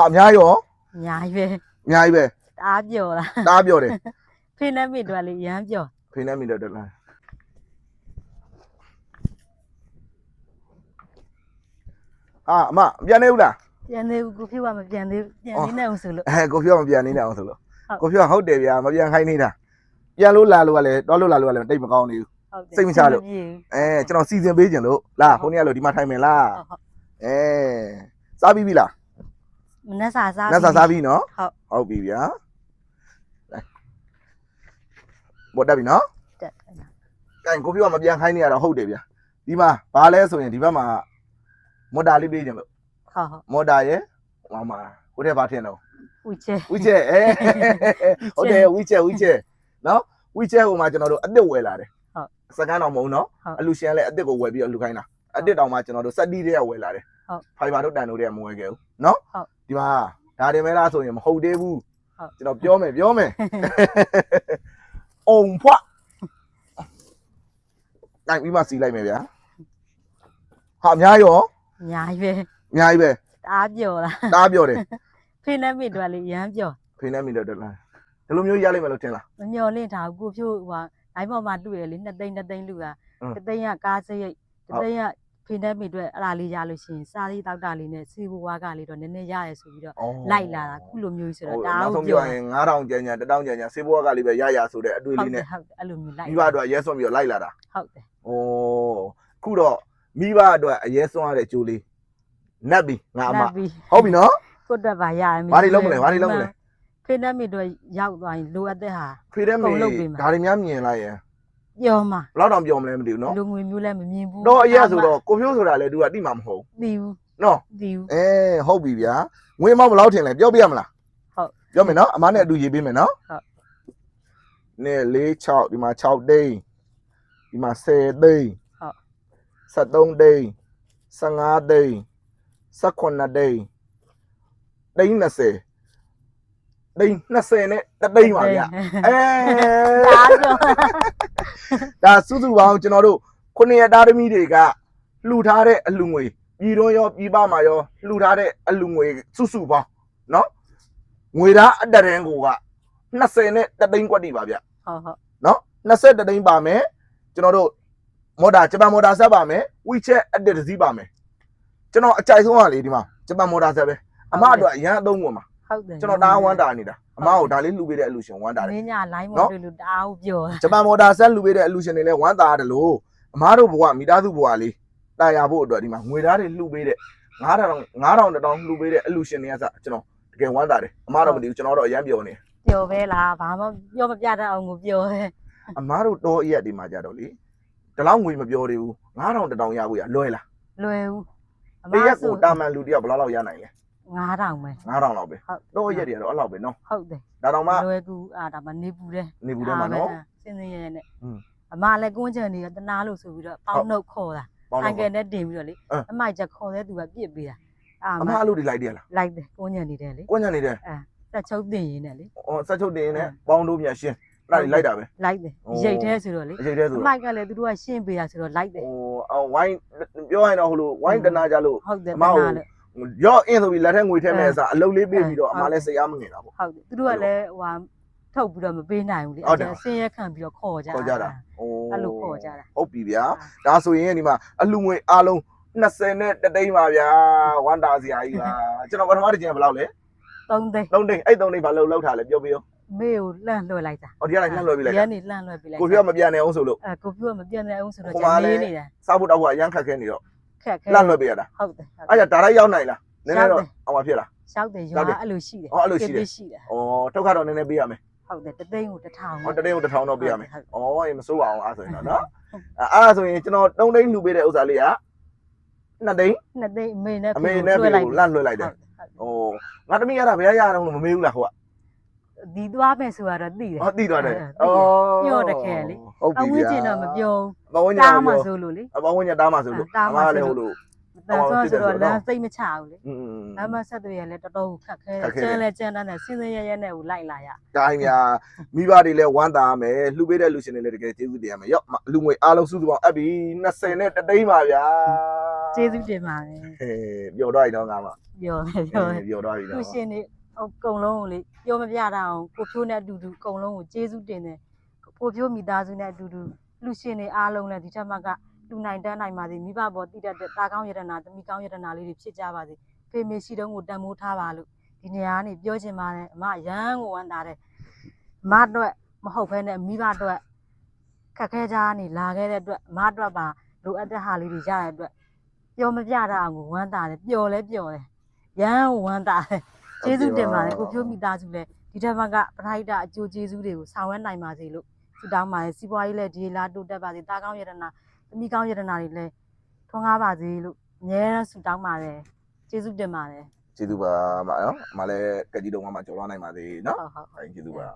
ဟာအများကြီးရောအများကြီးပဲအများကြီးပဲတအားပြောတာတားပြောတယ်ဖိနေမိတော့လေရမ်းပြောဖိနေမိတော့တက်လာဟာအမမပြန်နေဘူးလားပြန်သေးဘူးကိုဖြစ်ကမပြန်သေးဘူးပြန်သေးနေအောင်ဆိုလို့ အဲကိုပြောမပြန်နေတယ်အောင်ဆိုလို့ဟုတ် ကိုပြောဟုတ်တယ်ဗျာမပြန်ခိုင်းနေတာပြန်လို့လာလို့ကလည်းတော့လို့လာလို့ကလည်းတိတ်မကောင်းနေဘူး ဟုတ်တယ်စိတ်မချလို့ ပြေဘူး အဲကျွန်တော်စီစဉ်ပေးခြင်းလို့လာခုနေ့ကလို့ဒီမှာထိုင်မယ်လားဟုတ်ဟုတ် အဲစားပြီးပြီလား မနှက်စာစားနတ်စာစားပြီးနော်ဟုတ်ဟုတ်ပြီဗျာဘောတက်ပြီနော်တက်ကဲကိုပြောမပြန်ခိုင်းနေရတော့ဟုတ်တယ်ဗျာဒီမှာဘာလဲဆိုရင်ဒီဘက်မှာမော်တာလေးပေးခြင်းလို့ဟုတ်ဟုတ်မော်တာရဲ့ဟောမှာကိုတဲ့ဘာထင်တော့ဦးချဲဝီချဲအဲဟုတ်တယ်ဝီချဲဝီချဲနော်ဝီချဲဟိုမှာကျွန်တော်တို့အစ်စ်ဝယ်လာတယ်ဟုတ်စကန်တော်မဟုတ်နော်ဟုတ်အလူရှင်လည်းအစ်စ်ကိုဝယ်ပြီးတော့လူခိုင်းတာအစ်စ်တောင်မှကျွန်တော်တို့စက်တီးတွေကဝယ်လာတယ်ဟုတ်ဖိုင်ဘာတို့တန်တို့တွေကမဝယ်ခဲ့ဘူးနော်ဟုတ် ဒီမှာဒါတင်မဲလားဆိုရင်မဟုတ်သေးဘူးဟုတ်ကျွန်တော်ပြောမယ်ပြောမယ်အုံဖွားနိုင်ပြီးမှစီလိုက်မယ်ဗျာဟာအများကြီးရောအများကြီးပဲအများကြီးပဲတအားပြောတာတားပြောတယ်ဖိနေမိတော့လေရမ်းပြောဖိနေမိတော့တက်လာဒီလိုမျိုးရလိမ့်မယ်လို့ထင်လားမမျော်လင့်တာဘူးကိုဖြိုးဟိုတိုင်းပေါ်မှာတွေ့ရလေနှစ်သိန်းနှစ်သိန်းလူကအင်းတစ်သိန်းကကားစရိတ်ဟုတ်တစ်သိန်းက ဖိနေမိအတွက်အဲ့ဒါလေးရလို့ရှိရင်စားလေးတောက်တာလေးနဲ့စီဘွားကလေးတော့နည်းနည်းရတယ်ဆိုပြီးတော့လိုက်လာတာခုလိုမျိုးဆိုတော့ဟိုတအားနောက်ဆုံးပြောပြောရင်9000ကျန်ကျန်1000ကျန်ကျန်စေဘွားကလေးပဲရရဆိုတဲ့အတွေ့ဟုတ်လေးတယ်နဲ့ဟုတ်တယ်အဲ့လိုမျိုးလိုက်မိဘအတွက်ရဲစွန့်ပြီးတော့လိုက်လာတာဟုတ်တယ်။ဩခုတော့မိဘအတွက်အရဲစွန့်ရတဲ့အကျိုးလေးနတ်ပြီငါအမနောက်ပြီးဟုတ်ပြီနော်ကိုယ့်အတွက်ပါရရမယ်ဘာတွေလုပ်မလဲဘာတွေလုပ်မလဲဖိနေမိတော့ရောက်သွားရင်လိုအပ်တဲ့ဟာဖေတဲ့မေကုန်လုပ်ပေးမယ်ဒါတွေများမြင်လိုက်ရင် ပြောမှာဘယ်လောက်တောင်ပြောမလဲမသိဘူးနော်လူငွေမျိုးလည်းမမြင်ဘူးတော့အရက်ဆိုတော့ကိုဖြိုးဆိုတာလည်း तू ကတိမှမဟုတ်သိဘူးဘူးနော်သိဘူးအဲဟုတ်ပြီဗျာငွေမောက်ဘယ်လောက်ထင်လဲပြောပြရမလားဟုတ်ပြောမယ်နော်အမနဲ့အတူရေးပေးမယ်နော်ဟုတ်နေ4 6ဒီမှာ6သိန်းဒီမှာ10သိန်းဟုတ်73သိန်း15သိန်း18သိန်းသိန်း20 သိန်း20နဲ့တသိန်းပါဗျအဲ ဒါပြော ဒါစုစုပေါင်းကျွန်တော်တို့ခုနှစ်ရက်သားသမီးတွေကလှူထားတဲ့အလှူငွေပြည်တွင်းရောပြည်ပမှာရောလှူထားတဲ့အလှူငွေစုစုပေါင်းเนาะငွေသားအတရန်ကိုက20နဲ့တသိန်းကွက်တိပါဗျ ဟုတ်ဟုတ် เนาะ20တသိန်းပါမယ်ကျွန်တော်တို့မော်တာဂျပန်မော်တာဆက်ပါမယ်ဝီချက်အတစ်တစ်စီးပါမယ်ကျွန်တော်အကြိုက်ဆုံးကလေဒီမှာဂျပန်မော်တာဆက်ပဲအမအတွက်အရန်အသုံးဝင်မှာ ဟုတ်တယ်ကျွန်တော်ဒါဝမ်းတာနေတာအမကိုဒါလေးလှူပေးတဲ့အလှူရှင်ဝမ်းတာတယ်မင်းညာ line မနော်တွေ့လို့တအားကိုပြောတာဂျပန်မော်တာဆက်လှူပေးတဲ့အလူရှင်တွေလည်းဝမ်းသာရတယ်လို့အမားတို့ဘဝမိသားစုဘဝလေးတာယာဖို့အတွက်ဒီမှာငွေသားတွေလှူပေးတဲ့9000 9000တောင်လှူပေးတဲ့အလူရှင်တွေကစကျွန်တော်တကယ်ဝမ်းသာတယ်အမားတို့မသိဘူးကျွန်တော်တော့အရန်ပြောနေပြောပဲလားဘာမှပြောမပြတတ်အောင်ကိုပြောတယ်အမားတို့တော့အရက်ဒီမှာကြတော့လေဒီလောက်ငွေမပြောသေးဘူး9000တောင်ရဖို့ရလွယ်လားလွယ်ဘူးအမတရက်ဆိုကိုတာမန်လူတယောက်ဘယ်လောက်လောက်ရနိုင်လဲ 9000ပဲ9000လောက်ပဲဟုတ်တော့အရက်တွေကတော့အဲ့လောက်ပဲနော်ဟုတ်တယ်ဒါတောင်မှလွယ်ကူအာဒါမှနေပူတယ်နေဘူးထဲမှာနော်စင်းစင်းရဲရဲနဲ့อืมအမလည်းကွန်းချန်နေရတနာလို့ဆိုပြီးတော့ပေါင်းနှုတ်ခေါ်တာပေါင်းအတော့န်ကယ်နဲ့တင်ပြီးတော့လေအင်းအမိုက်ချက်ခေါ်တဲ့သူကပြစ်ပေးတာအာအမမားအလူတွေလိုက်တယ်လားလိုက်တယ်ကွန်းချန်နေတယ်လေကွညံနေတယ်တက်ချုပ်တင်ရင်းနဲ့လေအော်ဆက်ချုပ်တင်နေအင်းပေါင်းတို့မြတ်ရှင်းအဲ့ဒါတွေလိုက်တာပဲလိုက်တယ်အိုးရိတ်သေးဆိုတော့လေအချိန်တည်းဆိုအတော့မိုက်ကလည်းသူတို့ကရှင်းပေးတာဆိုတော့လိုက်တယ်ဟိုအော်ဝိုင်းပြောရင်တော့ဟိုလိုဝိုင်းတနာကြလို့ဟုတ်တယ်အတမနာကိုလို့ ရော့အင်းဆိုပြီးလက်ထက်ငွေထည့်မဲ့အစားအလုပ်လေးပေးအဲပြီးတော့အမဟုတ်တယ်လည်းစိတ်အားမငင်တာပေါ့ဟုတ်တယ်သူတို့ကလည်းဟိုဟာထုတ်ပြီးတော့မပေးနိုင်ဘူးလေဟုတ်တယ်အဲ့ဒါဆင်းရဲခံပြီးတော့ခေါ်ကြခေါ်ကြတာအိုးအဲ့လိုခေါ်ကြတာဟုတ်ပြီဗျာဒါဆိုရင်ဒီမှာအလူငွေအားလုံး20နဲ့တသိန်းပါဗျာဝမ်းတာစရာကြီးပါကျွန်တော်ပထမတစ်ချိန်ကဘယ်လောက်လဲသုံးသိန်း3သိန်းအဲ့3သိန်းဘာလို့လောက်ထားလဲပြောပြရောမေကိုလှန့်လွှဲလိုက်တာဟောဒီကလည်းလှမ်းလွှဲပြီးလိုက်ရတာန်နေလှန့်လွှဲပြီးလိုက်ကိုပြောမပြန်နိုင်အောင်ဆိုလို့အဲကိုပြောမပြတ်နိုင်အောင်ဆိုတော့ဟိုဂျမှာန်လည်းလေးနေတာစားဖို့တောက်ဖို့အရန်ခက်ခဲနေတော့ ခက်ခဲလှမ်းလွှဲပေးရတာဟုတ်တယ်ဟုတ်အဲ့ဒါဒါလိုက်ရောက်နိုင်လားနည်းနည်းတော့အောင်ပါဖြစ်လားရှောက်တယ်ရှောက်တယ်ရွာအဲ့လိုရှိတယ်အော်အဲ့လိုရှိတယ်ကိရှိတယ်ဩထုတ်ခါတော့နည်းနည်းပေးရမယ်ဟုတ်တယ်တသိန်းကိုတစ်ထောင်ဟောတသိန်းကိုတစ်ထောင်တော့ပေးရမယ်ဟုတ်ဩအေးမစိုးပါအောင်အားဆိုရင်တော့နော်အဲ့အဲ့ဒါဆိုရင်ကျွန်တော်3သိန်းလှူပေးတဲ့ဥစ္စာလေးက2သိန်းနှစ်သိန်းအမေနဲ့အမေနဲ့လွှဲပြေကိုလန့်လွှဲလိုက်တယ်ဟုတ်ဟုတ်။အိုးငါတမီးရတာဘယ်ရရအောင်လို့မမေးဘူးလားဟိုက ဒီသွားမယ်ဆိုတော့သိတယ်။ဟောတိသွားတယ်အဲ။အော်ပြောတခဲလေဟုတ်အပြီဝင်းဗျာကျင်တော့မပြော။ဘဝညတားတာမှမဆိုဆိုလို့လေအဘဝညတားမှဆိုလို့တားမှအမဆိုလည်းလို့ဟိုလိုတန်ဆွမ်းဆိုတော့ဟုတ်တယ်ဆိုတော့လမ်းစိတ်မချဘူးလေอืมလမ်းမဆက်တွေလည်းတော်တော်ခက်ခဲခက်ခဲကျန်းလဲကျန်းတန်းနဲ့စင်းစင်းရဲရဲနဲ့ကိုလိုက်လာရတိုင်းများမိဘတွေလည်းဝမ်းသာရမယ်လှူပေးတဲ့လူရှင်တွေလည်းတကယ်ကျေးဇူးတင်ရမယ်။ရော့လူငွေအားလုံးစုစုပေါင်းအပ်ပြီ20နဲ့တသိန်းပါဗျာကျေးဇူးတင်ပါတယ်ဟေးပျော်တော့ပြီတော့ငါမပြောတယ်ပြောတယ်ပျော်တော့ပြီလူတော့ရှင်တွေ အကုန်လုံးကိုလေပြောမပြတာအောင်ကိုဖြိုးနဲ့အတူတူအကုန်လုံးကိုကျေးဇူးတင်တယ်ကိုဖြိုးမိသားစုနဲ့အတူတူလူရှင်တွေအားလုံးလည်းဒီချက်မှတ်ကလူနိုင်တန်းနိုင်ပါစေမိဘပေါ်တည်တတ်တဲ့တာကောင်းယတနာသမီးကောင်းယတနာလေးတွေဖြစ်ကြပါစေဖေမေရှိတုံးကိုတန်မိုးထားပါလို့ဒီနေရာကနေပြောချင်ပါတယ်အမရမ်းကိုဝမ်းသာတယ်အမအတွက်မဟုတ်ဘဲနဲ့မိဘအတွက်ခက်ခဲကြနေလာခဲ့တဲ့အတွက်အမအတွက်ပါလိုအပ်တဲ့ဟာလေးတွေရတဲ့အတွက်ပြောမပြတာအောင်ကိုဝမ်းသာတယ်ပျော်လဲပျော်တယ်ရမ်းကိုဝမ်းသာတယ် ကျေးဇူးတင်ပါတယ်ကိုဖြိုးမိသားစုလည်းဒီထက်မှကပထဟိတအကျိုးကျေးဇူးတွေကိုဆောင်ရွက်နိုင်ပါစေလို့ဆုတောင်းပါတယ်စီးပွားရေးလည်းဒီလားတိုးတက်ပါစေတာကောင်းယတနာသမီးကောင်းယတနာတွေလည်းထွန်းကားပါစေလို့အများအားဆုတောင်းပါတယ်ကျေးဇူးတင်ပါတယ်ကျေးဇူးပါမနော်အမလည်းကကြီးတုံးကမှကြော်လွှားနိုင်ပါသေးနော်ဟုတ်ဟုတ်အဲကျေးဇူးပါ